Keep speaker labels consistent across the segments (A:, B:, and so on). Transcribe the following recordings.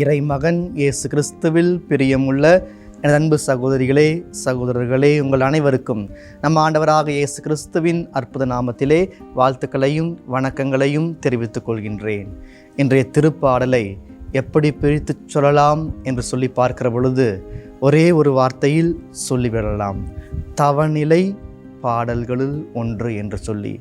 A: இறைமகன் இயேசு கிறிஸ்துவில் பிரியமுள்ள எனது அன்பு சகோதரிகளே சகோதரர்களே உங்கள் அனைவருக்கும் நம் ஆண்டவராக இயேசு கிறிஸ்துவின் அற்புத நாமத்திலே வாழ்த்துக்களையும் வணக்கங்களையும் தெரிவித்துக் கொள்கின்றேன். இன்றைய திருப்பாடலை எப்படி பிரித்துச் சொல்லலாம் என்று சொல்லி பார்க்கிற பொழுது ஒரே ஒரு வார்த்தையில் சொல்லிவிடலாம் தவநிலை பாடல்களில் ஒன்று என்று சொல்லி.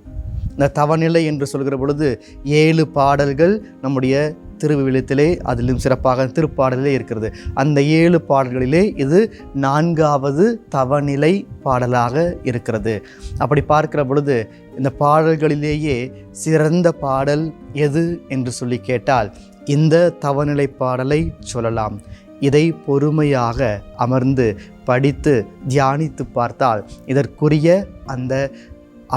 A: இந்த தவநிலை என்று சொல்கிற பொழுது ஏழு பாடல்கள் நம்முடைய திருவிழியத்திலே அதிலும் சிறப்பாக திருப்பாடலிலே இருக்கிறது. அந்த ஏழு பாடல்களிலே இது நான்காவது தவநிலை பாடலாக இருக்கிறது. அப்படி பார்க்கிற பொழுது இந்த பாடல்களிலேயே சிறந்த பாடல் எது என்று சொல்லி கேட்டால் இந்த தவநிலை பாடலை சொல்லலாம். இதை பொறுமையாக அமர்ந்து படித்து தியானித்து பார்த்தால் இதற்குரிய அந்த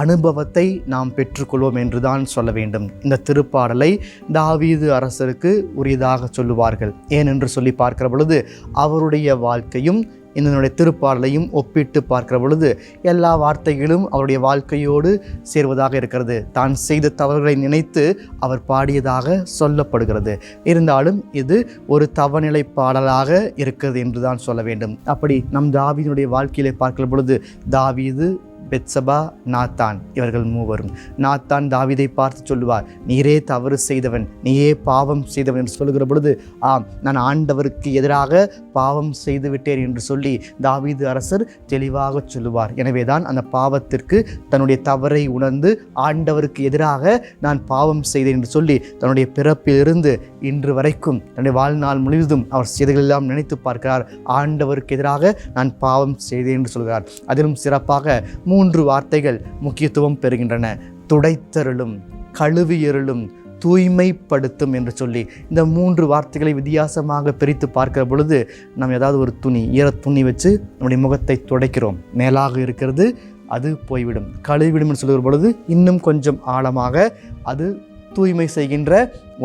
A: அனுபவத்தை நாம் பெற்றுக்கொள்வோம் என்றுதான் சொல்ல வேண்டும். இந்த திருப்பாடலை தாவீது அரசருக்கு உரியதாக சொல்லுவார்கள். ஏனென்று சொல்லி பார்க்கிற பொழுது அவருடைய வாழ்க்கையும் இதனுடைய திருப்பாடலையும் ஒப்பிட்டு பார்க்கிற பொழுது எல்லா வார்த்தைகளும் அவருடைய வாழ்க்கையோடு சேர்வதாக இருக்கிறது. தான் செய்த தவறுகளை நினைத்து அவர் பாடியதாக சொல்லப்படுகிறது. இருந்தாலும் இது ஒரு தவநிலை பாடலாக இருக்கிறது என்று தான் சொல்ல வேண்டும். அப்படி நம் தாவியினுடைய வாழ்க்கையிலே பார்க்கிற பொழுது தாவீது பெட்சபா நாத்தான் இவர்கள் மூவரும். நாத்தான் தாவிதை பார்த்து சொல்லுவார் நீரே தவறு செய்தவன் நீயே பாவம் செய்தவன் என்று சொல்லுகிற பொழுது ஆம் நான் ஆண்டவருக்கு எதிராக பாவம் செய்து விட்டேன் என்று சொல்லி தாவீது அரசர் தெளிவாக சொல்லுவார். எனவே தான் அந்த பாவத்திற்கு தன்னுடைய தவறை உணர்ந்து ஆண்டவருக்கு எதிராக நான் பாவம் செய்தேன் என்று சொல்லி தன்னுடைய பிறப்பிலிருந்து இன்று வரைக்கும் தன்னுடைய வாழ்நாள் முழுவதும் அவர் செய்திகளெல்லாம் நினைத்து பார்க்கிறார். ஆண்டவருக்கு எதிராக நான் பாவம் செய்தேன் என்று சொல்கிறார். அதிலும் சிறப்பாக மூ மூன்று வார்த்தைகள் முக்கியத்துவம் பெறுகின்றன. துடைத்தருளும் கழுவியருளும் தூய்மைப்படுத்தும் என்று சொல்லி இந்த மூன்று வார்த்தைகளை வித்தியாசமாக பிரித்து பார்க்கிற பொழுது நம்ம ஏதாவது ஒரு துணி ஈர துணி வச்சு நம்முடைய முகத்தை துடைக்கிறோம். மேலாக இருக்கிறது அது போய்விடும். கழுவிடும் என்று சொல்லுகிற பொழுது இன்னும் கொஞ்சம் ஆழமாக அது தூய்மை செய்கின்ற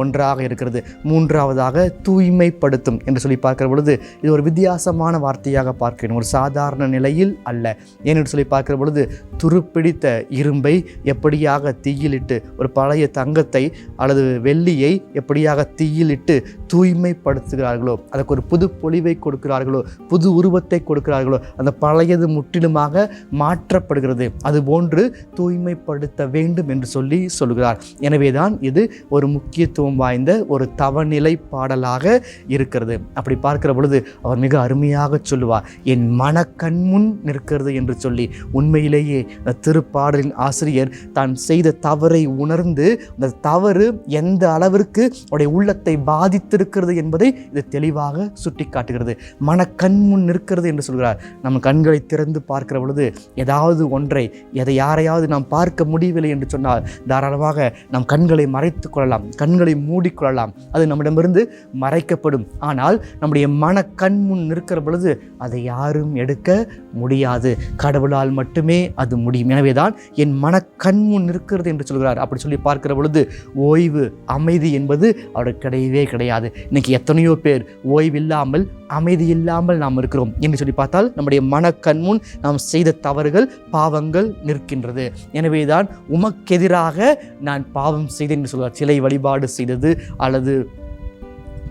A: ஒன்றாக இருக்கிறது. மூன்றாவதாக தூய்மைப்படுத்தும் என்று சொல்லி பார்க்கிற பொழுது இது ஒரு வித்தியாசமான வார்த்தையாக பார்க்கிறோம் ஒரு சாதாரண நிலையில் அல்ல. ஏனென்று சொல்லி பார்க்கிற பொழுது துருப்பிடித்த இரும்பை எப்படியாக தீயிலிட்டு ஒரு பழைய தங்கத்தை அல்லது வெள்ளியை எப்படியாக தீயிலிட்டு தூய்மைப்படுத்துகிறார்களோ அதற்கு ஒரு புது பொலிவை கொடுக்கிறார்களோ புது உருவத்தை கொடுக்கிறார்களோ அந்த பழையது முற்றிலுமாக மாற்றப்படுகிறது. அதுபோன்று தூய்மைப்படுத்த வேண்டும் என்று சொல்லி சொல்கிறார். எனவேதான் இது ஒரு முக்கியத்துவம் வாய்ந்த ஒரு தவநிலை பாடலாக இருக்கிறது. அப்படி பார்க்கிற பொழுது அவர் மிக அருமையாக சொல்லுவார் என் மனக்கண்முன் நிற்கிறது என்று சொல்லி. உண்மையிலேயே திருப்பாடலின் ஆசிரியர் தான் செய்த தவறை உணர்ந்து அந்த தவறு எந்த அளவிற்கு அவருடைய உள்ளத்தை பாதித்திருக்கிறது என்பதை இது தெளிவாக சுட்டி காட்டுகிறது மனக்கண்முன் நிற்கிறது என்று சொல்கிறார். நம்ம கண்களை திறந்து பார்க்கிற பொழுது ஏதாவது ஒன்றை எதை யாரையாவது நாம் பார்க்க முடியவில்லை என்று சொன்னால் தாராளமாக நம் கண்களை மறைத்து கொள்ளலாம். கண்களை மூடிக்கொள்ளலாம். அது நம்மிடமிருந்து மறைக்கப்படும். ஆனால் நம்முடைய மன கண் முன் நிற்கிற பொழுது அதை யாரும் எடுக்க முடியாது. கடவுளால் மட்டுமே அது முடியும். எனவேதான் என் மன கண் முன் நிற்கிறது என்று சொல்கிறார். அப்படி சொல்லி பார்க்கிற பொழுது ஓய்வு அமைதி என்பது அவருக்கு கிடையவே கிடையாது. இன்னைக்கு எத்தனையோ பேர் ஓய்வில்லாமல் அமைதி இல்லாமல் நாம் இருக்கிறோம். என்று சொல்லி பார்த்தால் நம்முடைய மனக்கண் முன் நாம் செய்த தவறுகள் பாவங்கள் நிற்கின்றது. எனவேதான் உமக்கெதிராக நான் பாவம் செய்தேன் என்று சொல்வார் சிலை வழிபாடு செய்தது அல்லது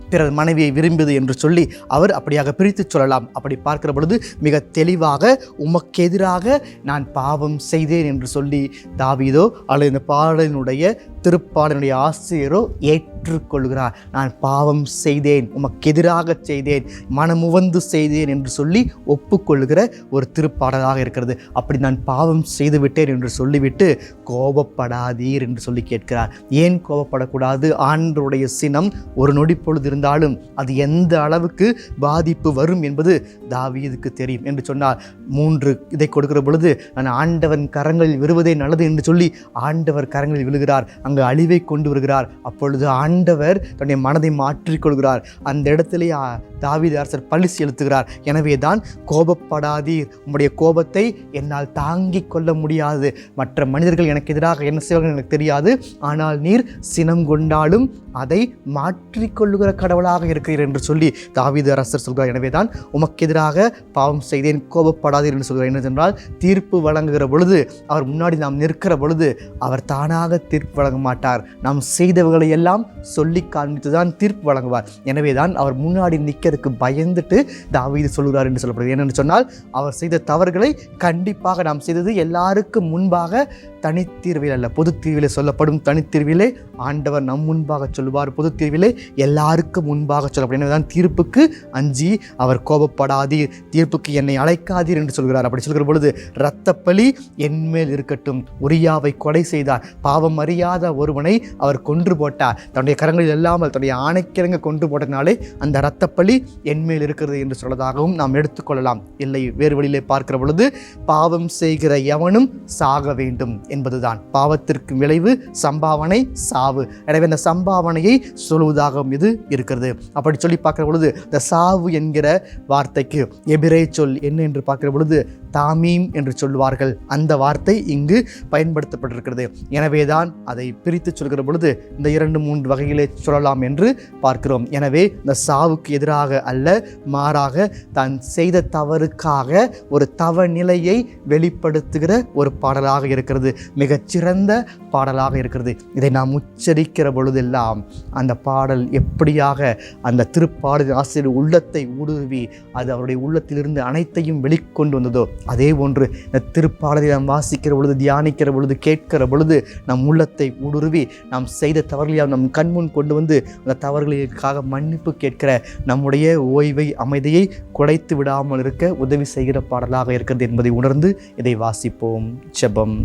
A: பிறர் மனைவியை விரும்பியது என்று சொல்லி அவர் அப்படியாக பிரித்து சொல்லலாம். அப்படி பார்க்கிற பொழுது மிக தெளிவாக உமக்கெதிராக நான் பாவம் செய்தேன் என்று சொல்லி தாவீதோ அல்லது இந்த பாடலினுடைய திருப்பாடனுடைய ஆசிரியரோ ஏற்றுக்கொள்கிறார். நான் பாவம் செய்தேன் உமக்கெதிராக செய்தேன் மனமுவந்து செய்தேன் என்று சொல்லி ஒப்புக்கொள்கிற ஒரு திருப்பாடலாக இருக்கிறது. அப்படி நான் பாவம் செய்து விட்டேன் என்று சொல்லிவிட்டு கோபப்படாதீர் என்று சொல்லி கேட்கிறார். ஏன் கோபப்படக்கூடாது? ஆண்டருடைய சினம் ஒரு நொடி பொழுது இருந்தாலும் அது எந்த அளவுக்கு பாதிப்பு வரும் என்பது தாவீதுக்கு தெரியும் என்று சொன்னால் மூன்று இதை கொடுக்கிற பொழுது நான் ஆண்டவன் கரங்களில் விழுவதே நல்லது என்று சொல்லி ஆண்டவர் கரங்களில் விழுகிறார். அங்கு அழிவை கொண்டு வருகிறார். அப்பொழுது ஆண்டவர் தன்னுடைய மனதை மாற்றிக்கொள்கிறார். அந்த இடத்திலே ஆ, தாவீது அரசர் பழி செலுத்துகிறார். எனவே தான் கோபப்படாதீர். உம்முடைய கோபத்தை என்னால் தாங்கிக் கொள்ள முடியாது. மற்ற மனிதர்கள் எனக்கு எதிராக என்ன செய்வார்கள் எனக்கு தெரியாது. ஆனால் நீர் சினம் கொண்டாலும் அதை மாற்றிக்கொள்ளுகிற கடவுளாக இருக்கிறீர் என்று சொல்லி தாவீது அரசர் சொல்கிறார். எனவே தான் உமக்கு எதிராக பாவம் செய்தேன் கோபப்படாதீர் என்று சொல்கிறார். என்னவென்றால் தீர்ப்பு வழங்குகிற பொழுது அவர் முன்னாடி நாம் நிற்கிற பொழுது அவர் தானாக தீர்ப்பு வழங்க மாட்டார். நாம் செய்தவர்களை எல்லாம் சொல்லி காண்பித்து தான் தீர்ப்பு வழங்குவார். எனவே தான் அவர் முன்னாடி நிற்கிறதுக்கு பயந்துட்டு தாவீது சொல்கிறார் என்று சொல்லப்படுகிறது. என்னென்னு சொன்னால் அவர் செய்த தவறுகளை கண்டிப்பாக நாம் செய்தது எல்லாருக்கும் முன்பாக தனித்தீர்வில் அல்ல. பொது சொல்லப்படும் தனித்தீர்விலே ஆண்டவர் நம் முன்பாக சொல்லுவார். பொது தீர்விலே எல்லாருக்கும் முன்பாக சொல்லப்படும். எனவே தான் தீர்ப்புக்கு அஞ்சி அவர் கோபப்படாதீர். தீர்ப்புக்கு என்னை அழைக்காதீர் என்று சொல்கிறார். அப்படி சொல்கிற பொழுது இரத்தப்பழி என்மேல் இருக்கட்டும். உரியாவை கொலை செய்தார். பாவம் அறியாத ஒருவனை அவர் கொன்று போட்டார். தன்னுடைய கரங்களில் இல்லாமல் தன்னுடைய ஆணைக்கிழங்க கொன்று போட்டனாலே அந்த இரத்தப்பழி என்மேல் இருக்கிறது என்று சொல்வதாகவும் நாம் எடுத்துக்கொள்ளலாம். இல்லை வேறு வழியிலே பார்க்கிற பொழுது பாவம் செய்கிற எவனும் சாக வேண்டும் என்பதுதான். பாவத்திற்கு விளைவு சம்பாவனை சாவு. எனவே இந்த சம்பாவனையை சொல்வதாகவும் இது இருக்கிறது. அப்படி சொல்லி பார்க்கிற பொழுது இந்த சாவு என்கிற வார்த்தைக்கு எபிரே சொல் என்ன என்று பார்க்கிற பொழுது தாமீம் என்று சொல்வார்கள் அந்த வார்த்தை இங்கு பயன்படுத்தப்பட்டிருக்கிறது. எனவே தான் அதை பிரித்து சொல்கிற பொழுது இந்த இரண்டு மூன்று வகையிலே சொல்லலாம் என்று பார்க்கிறோம். எனவே இந்த சாவுக்கு எதிராக அல்ல மாறாக தான் செய்த தவறுக்காக ஒரு தவ நிலையை வெளிப்படுத்துகிற ஒரு பாடலாக இருக்கிறது. மிகச்சிறந்த பாடலாக இருக்கிறது. இதை நாம் உச்சரிக்கிற பொழுதெல்லாம் அந்த பாடல் எப்படியாக அந்த திருப்பாடலின் ஆசிரியர் உள்ளத்தை ஊடுருவி அது அவருடைய உள்ளத்திலிருந்து அனைத்தையும் வெளிக்கொண்டு வந்ததோ அதே போன்று இந்த திருப்பாடலை நாம் வாசிக்கிற பொழுது தியானிக்கிற பொழுது கேட்கிற பொழுது நம் உள்ளத்தை ஊடுருவி நாம் செய்த தவறுகளை நம் கண்முன் கொண்டு வந்து அந்த தவறுகளுக்காக மன்னிப்பு கேட்கிற நம்முடைய ஓய்வை அமைதியை குலைத்து விடாமல் இருக்க உதவி செய்கிற பாடலாக இருக்கிறது என்பதை உணர்ந்து இதை வாசிப்போம். செபம்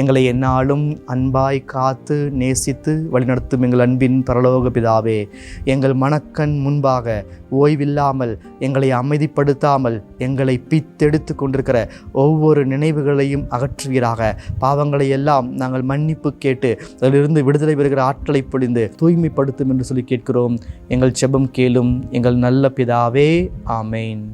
A: எங்களை எந்நாளும் அன்பாய் காத்து நேசித்து வழிநடத்தும் எங்கள் அன்பின் பரலோக பிதாவே எங்கள் மனக்கண் முன்பாக ஓய்வில்லாமல் எங்களை அமைதிப்படுத்தாமல் எங்களை பித்தெடுத்து கொண்டிருக்கிற ஒவ்வொரு நினைவுகளையும் அகற்றுவீராக. பாவங்களை எல்லாம் நாங்கள் மன்னிப்பு கேட்டு அதிலிருந்து விடுதலை பெறுகிற ஆற்றலை பொழிந்து தூய்மைப்படுத்தும் என்று சொல்லி கேட்கிறோம். எங்கள் செபம் கேளும் எங்கள் நல்ல பிதாவே ஆமேன்.